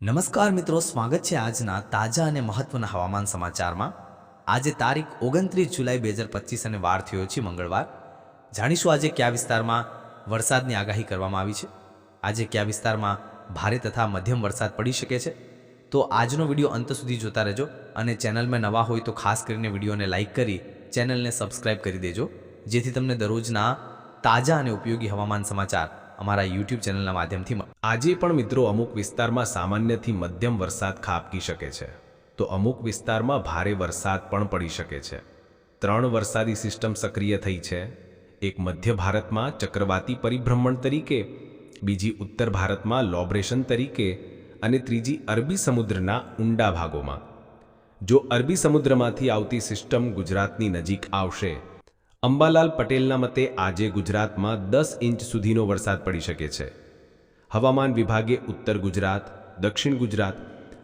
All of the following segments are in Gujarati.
નમસ્કાર મિત્રો, સ્વાગત છે આજના તાજા અને મહત્વના હવામાન સમાચારમાં. આજે તારીખ ઓગણત્રીસ જુલાઈ બે હજાર પચીસ અને વાર થયો છે મંગળવાર. જાણીશું આજે કયા વિસ્તારમાં વરસાદની આગાહી કરવામાં આવી છે. આજે કયા વિસ્તારમાં ભારે તથા મધ્યમ વરસાદ પડી શકે છે. તો આજનો વીડિયો અંત સુધી જોતા રહેજો અને ચેનલમાં નવા હોય તો ખાસ કરીને વિડીયોને લાઇક કરી ચેનલને સબસ્ક્રાઇબ કરી દેજો. જેથી તમને દરરોજના તાજા અને ઉપયોગી હવામાન સમાચાર અમારા યુટ્યુબ ચેનલના માધ્યમથી આજે પણ મિત્રો અમુક વિસ્તારમાં સામાન્યથી મધ્યમ વરસાદ ખાબકી શકે છે. તો અમુક વિસ્તારમાં ભારે વરસાદ પણ પડી શકે છે. ત્રણ વરસાદી સિસ્ટમ સક્રિય થઈ છે. એક મધ્ય ભારતમાં ચક્રવાતી પરિભ્રમણ તરીકે, બીજી ઉત્તર ભારતમાં લોબ્રેશન તરીકે અને ત્રીજી અરબી સમુદ્રના ઊંડા ભાગોમાં. જો અરબી સમુદ્રમાંથી આવતી સિસ્ટમ ગુજરાતની નજીક આવશે અંબાલાલ પટેલના મતે આજે ગુજરાતમાં દસ ઇંચ સુધીનો વરસાદ પડી શકે છે. હવામાન વિભાગે ઉત્તર ગુજરાત, દક્ષિણ ગુજરાત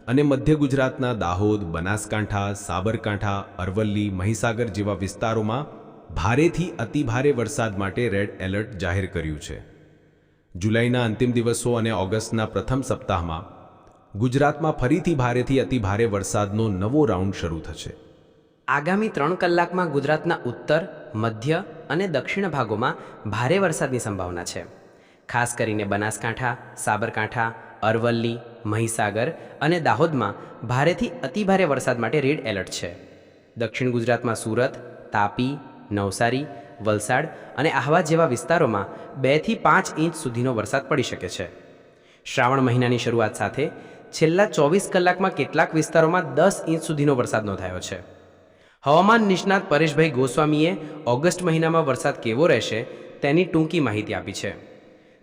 અને મધ્ય ગુજરાતના દાહોદ, બનાસકાંઠા, સાબરકાંઠા, અરવલ્લી, મહીસાગર જેવા વિસ્તારોમાં ભારેથી અતિભારે વરસાદ માટે રેડ એલર્ટ જાહેર કર્યું છે. જુલાઈના અંતિમ દિવસો અને ઓગસ્ટના પ્રથમ સપ્તાહમાં ગુજરાતમાં ફરીથી ભારેથી અતિભારે વરસાદનો નવો રાઉન્ડ શરૂ થશે. આગામી ત્રણ કલાકમાં ગુજરાતના ઉત્તર, મધ્ય અને દક્ષિણ ભાગોમાં ભારે વરસાદની સંભાવના છે. ખાસ કરીને બનાસકાંઠા, સાબરકાંઠા, અરવલ્લી, મહીસાગર અને દાહોદમાં ભારેથી અતિભારે વરસાદ માટે રેડ એલર્ટ છે. દક્ષિણ ગુજરાતમાં સુરત, તાપી, નવસારી, વલસાડ અને આહવા જેવા વિસ્તારોમાં બેથી પાંચ ઇંચ સુધીનો વરસાદ પડી શકે છે. શ્રાવણ મહિનાની શરૂઆત સાથે છેલ્લા ચોવીસ કલાકમાં કેટલાક વિસ્તારોમાં દસ ઇંચ સુધીનો વરસાદ નોંધાયો છે. હવામાન નિષ્ણાત પરેશભાઈ ગોસ્વામીએ ઓગસ્ટ મહિનામાં વરસાદ કેવો રહેશે તેની ટૂંકી માહિતી આપી છે.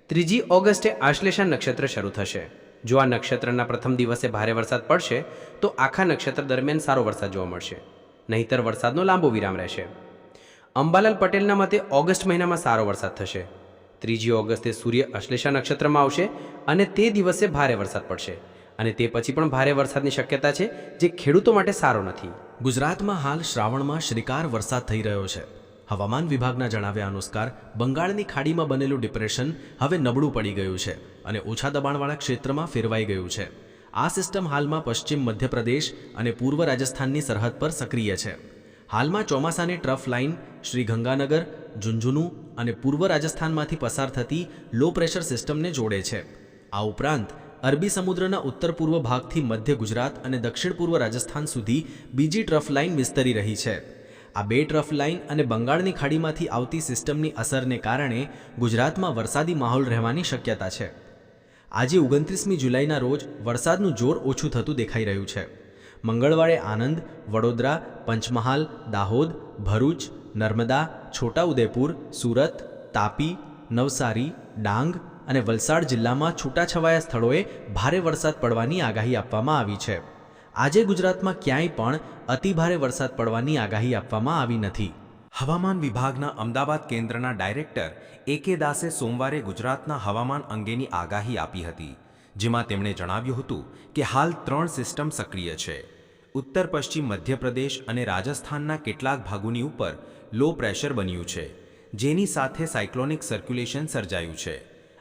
ત્રીજી ઓગસ્ટે આશ્લેષા નક્ષત્ર શરૂ થશે. જો આ નક્ષત્રના પ્રથમ દિવસે ભારે વરસાદ પડશે, તો આખા નક્ષત્ર દરમિયાન સારો વરસાદ જોવા મળશે. નહીતર વરસાદનો લાંબો વિરામ રહેશે. અંબાલાલ પટેલના મતે ઓગસ્ટ મહિનામાં સારો વરસાદ થશે. ત્રીજી ઓગસ્ટે સૂર્ય અશ્લેષા નક્ષત્રમાં આવશે અને તે દિવસે ભારે વરસાદ પડશે. અને તે પછી પણ ભારે વરસાદની શક્યતા છે, જે ખેડૂતો માટે સારો નથી. ગુજરાતમાં હાલ શ્રાવણમાં શ્રીકાર વરસાદ થઈ રહ્યો છે. હવામાન વિભાગના જણાવ્યા અનુસાર, બંગાળની ખાડીમાં બનેલું ડિપ્રેશન હવે નબળું પડી ગયું છે અને ઓછા દબાણવાળા ક્ષેત્રમાં ફેરવાઈ ગયું છે. આ સિસ્ટમ હાલમાં પશ્ચિમ મધ્યપ્રદેશ અને પૂર્વ રાજસ્થાનની સરહદ પર સક્રિય છે. હાલમાં ચોમાસાની ટ્રફ લાઇન શ્રી ગંગાનગર ઝુંઝુનુ અને પૂર્વ રાજસ્થાનમાંથી પસાર થતી લો પ્રેશર સિસ્ટમને જોડે છે. આ ઉપરાંત અરબી સમુદ્રના ઉત્તર પૂર્વ ભાગથી મધ્ય ગુજરાત અને દક્ષિણ પૂર્વ રાજસ્થાન સુધી બીજી ટ્રફ લાઇન વિસ્તરી રહી છે. આ બે ટ્રફ લાઇન અને બંગાળની ખાડીમાંથી આવતી સિસ્ટમની અસરને કારણે ગુજરાતમાં વરસાદી માહોલ રહેવાની શક્યતા છે. આજે ઓગણત્રીસમી જુલાઈના રોજ વરસાદનું જોર ઓછું થતું દેખાઈ રહ્યું છે. મંગળવારે આનંદ, વડોદરા, પંચમહાલ, દાહોદ, ભરૂચ, નર્મદા, છોટાઉદેપુર, સુરત, તાપી, નવસારી, ડાંગ અને વલસાડ જિલ્લામાં છૂટાછવાયા સ્થળોએ ભારે વરસાદ પડવાની આગાહી આપવામાં આવી છે. આજે ગુજરાતમાં ક્યાંય પણ અતિભારે વરસાદ પડવાની આગાહી આપવામાં આવી નથી. હવામાન વિભાગના અમદાવાદ કેન્દ્રના ડાયરેક્ટર એ કે દાસે સોમવારે ગુજરાતના હવામાન અંગેની આગાહી આપી હતી, જેમાં તેમણે જણાવ્યું હતું કે હાલ ત્રણ સિસ્ટમ સક્રિય છે. ઉત્તર, પશ્ચિમ, મધ્યપ્રદેશ અને રાજસ્થાનના કેટલાક ભાગોની ઉપર લો પ્રેશર બન્યું છે, જેની સાથે સાયક્લોનિક સર્ક્યુલેશન સર્જાયું છે.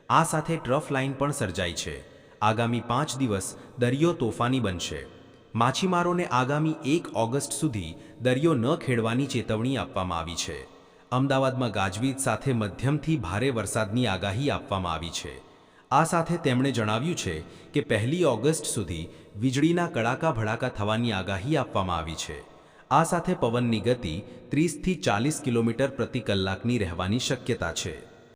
આ સાથે ટ્રફ લાઇન પણ સર્જાઈ છે. આગામી પાંચ દિવસ દરિયો તોફાની બનશે. માછીમારોને આગામી એક ઓગસ્ટ સુધી દરિયો ન ખેડવાની ચેતવણી આપવામાં આવી છે. અમદાવાદમાં ગાજવીજ સાથે મધ્યમથી ભારે વરસાદની આગાહી આપવામાં આવી છે. આ સાથે તેમણે જણાવ્યું છે કે પહેલી ઓગસ્ટ સુધી વીજળીના કડાકા ભડાકા થવાની આગાહી આપવામાં આવી છે. આ સાથે પવનની ગતિ ત્રીસથી ચાલીસ કિલોમીટર પ્રતિ કલાકની રહેવાની શક્યતા છે.